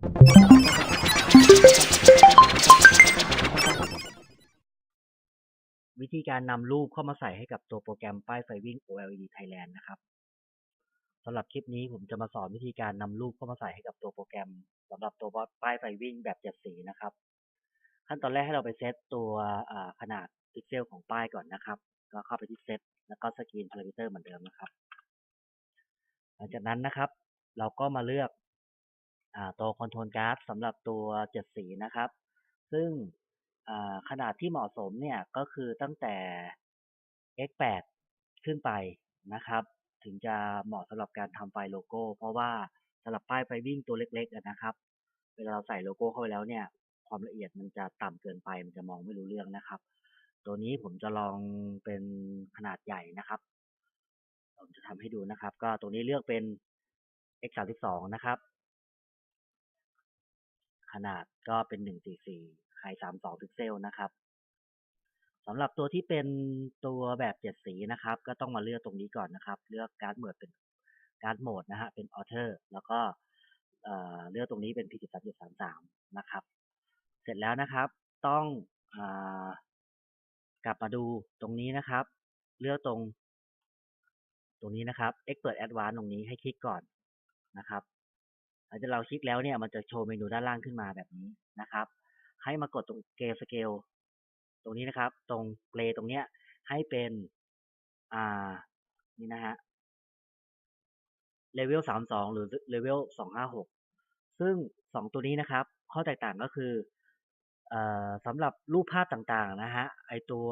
วิธีการนำรูปเข้ามาใส่ให้กับตัวโปรแกรมป้ายไฟวิ่ง OLED Thailand นะครับสำหรับคลิปนี้ผมจะมาสอนวิธีการนำรูปเข้ามาใส่ให้กับตัวโปรแกรมสำหรับตัวป้ายไฟวิ่งแบบเจ็ดสีนะครับ ขั้นตอนแรกให้เราไปเซตตัวขนาดพิกเซลของป้ายก่อนนะครับ ก็เข้าไปที่เซตแล้วก็สกรีนพารามิเตอร์เหมือนเดิมนะครับ หลังจากนั้นนะครับ เราก็มาเลือก ตัวคอนโทรลการ์ดสำหรับตัวเจ็ดสีนะครับ ซึ่งขนาดที่เหมาะสมเนี่ยก็คือตั้งแต่ x8 ขึ้นไปนะครับ ถึงจะเหมาะสำหรับการทำไฟล์โลโก้ เพราะว่าสำหรับป้ายไฟวิ่งตัวเล็กๆนะครับ เวลาเราใส่โลโก้เข้าไปแล้วเนี่ย ความละเอียดมันจะต่ำเกินไป มันจะมองไม่รู้เรื่องนะครับ ตัวนี้ผมจะลองเป็นขนาดใหญ่นะครับผมจะทำให้ดูนะครับ ก็ตรงนี้เลือกเป็น x 3 2 นะครับ ขนาดก็เป็น 144ไฮ32 พิกเซลนะครับสำหรับตัวที่เป็นตัวแบบเจ็ดสีนะครับ ก็ต้องมาเลือกตรงนี้ก่อนนะครับ เลือกการ์ดโหมดเป็นการ์ดโหมดนะฮะเป็นออเทอร์แล้วก็เลือกตรงนี้เป็น p 3 3 3 นะครับ เสร็จแล้วนะครับ ต้องอกลับมาดูตรงนี้นะครับ เลือกตรง ตรงนี้นะครับ Expert Advanced ตรงนี้ให้คลิกก่อนนะครับ หลังจากเราคลิกแล้วเนี่ยมันจะโชว์เมนูด้านล่างขึ้นมาแบบนี้นะครับ ให้มากดตรงเกสเกลตรงนี้นะครับ ตรงเ a y ตรงเนี้ยให้เป็นอ่านี่นะฮะเลเวลสามสองหรือเลเวลสองห้าหกซึ่งสองตัวนี้นะครับ ข้อแตกต่างก็คือเอ่อสำหรับรูปภาพต่างๆนะฮะไอตัว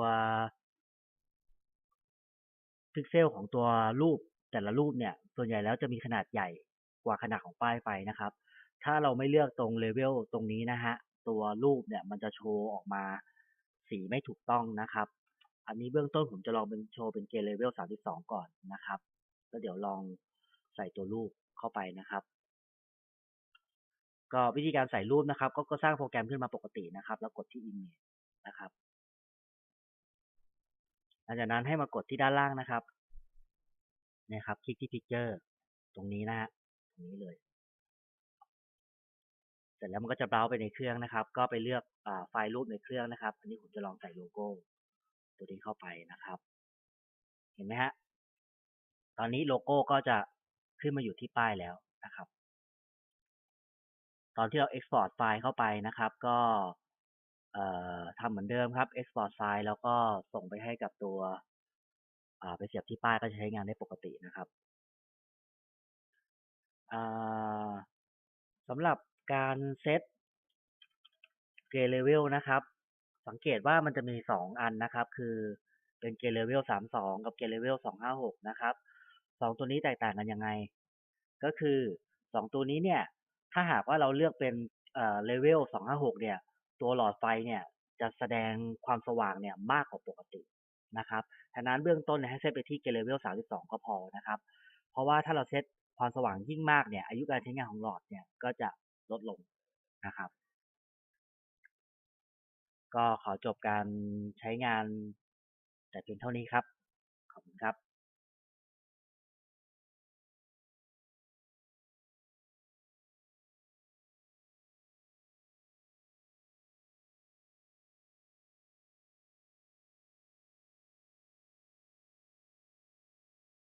พิกเซลของตัวรูปแต่ละรูปเนี่ย ส่วนใหญ่แล้วจะมีขนาดใหญ่ กว่าขนาดของป้ายไฟนะครับ ถ้าเราไม่เลือกตรงเลเวลตรงนี้นะฮะ ตัวรูปเนี่ยมันจะโชว์ออกมาสีไม่ถูกต้องนะครับ อันนี้เบื้องต้นผมจะลองเป็นโชว์เป็นเกณฑ์เลเวล32 ก่อนนะครับ แล้วเดี๋ยวลองใส่ตัวรูปเข้าไปนะครับ ก็วิธีการใส่รูปนะครับ ก็ก็สร้างโปรแกรมขึ้นมาปกตินะครับ แล้วกดที่ Image นะครับหลังจากนั้นให้มากดที่ด้านล่างนะครับนี่ยครับ คลิกที่ Picture ตรงนี้นะฮะ นี้เลย เสร็จแล้วมันก็จะเบราว์ไปในเครื่องนะครับ ก็ไปเลือกอไฟล์รูปในเครื่องนะครับ อันนี้ผมจะลองใส่โลโก้ ตัวนี้เข้าไปนะครับ เห็นไหมฮะ ตอนนี้โลโก้ก็จะขึ้นมาอยู่ที่ป้ายแล้วนะครับ ตอนที่เรา Export ไฟล์เข้าไปนะครับ ก็ทำเหมือนเดิมครับ Export ไฟล์แล้วก็ส่งไปให้กับตัวไปเสียบที่ป้ายก็จะใช้งานได้ปกตินะครับ สำหรับการเซตเกรเลเวลนะครับ สังเกตว่ามันจะมีสองอันนะครับ คือเป็นเกรเลเวลสามสองกับเกรเลเวลสองห้าหกนะครับสองตัวนี้แตกต่างกันยังไง ก็คือสองตัวนี้เนี่ย ถ้าหากว่าเราเลือกเป็นเออเลเวลสองห้าหกเนี่ย ตัวหลอดไฟเนี่ยจะแสดงความสว่างเนี่ยมากกว่าปกตินะครับฉะนั้นเบื้องต้นเนี่ยให้เซตไปที่เกรเลเวลสามสิบสองก็พอนะครับ เพราะว่าถ้าเราเซต ความสว่างยิ่งมากเนี่ย อายุการใช้งานของหลอดเนี่ยก็จะลดลงนะครับ ก็ขอจบการใช้งานแต่เพียงเท่านี้ครับ ขอบคุณครับ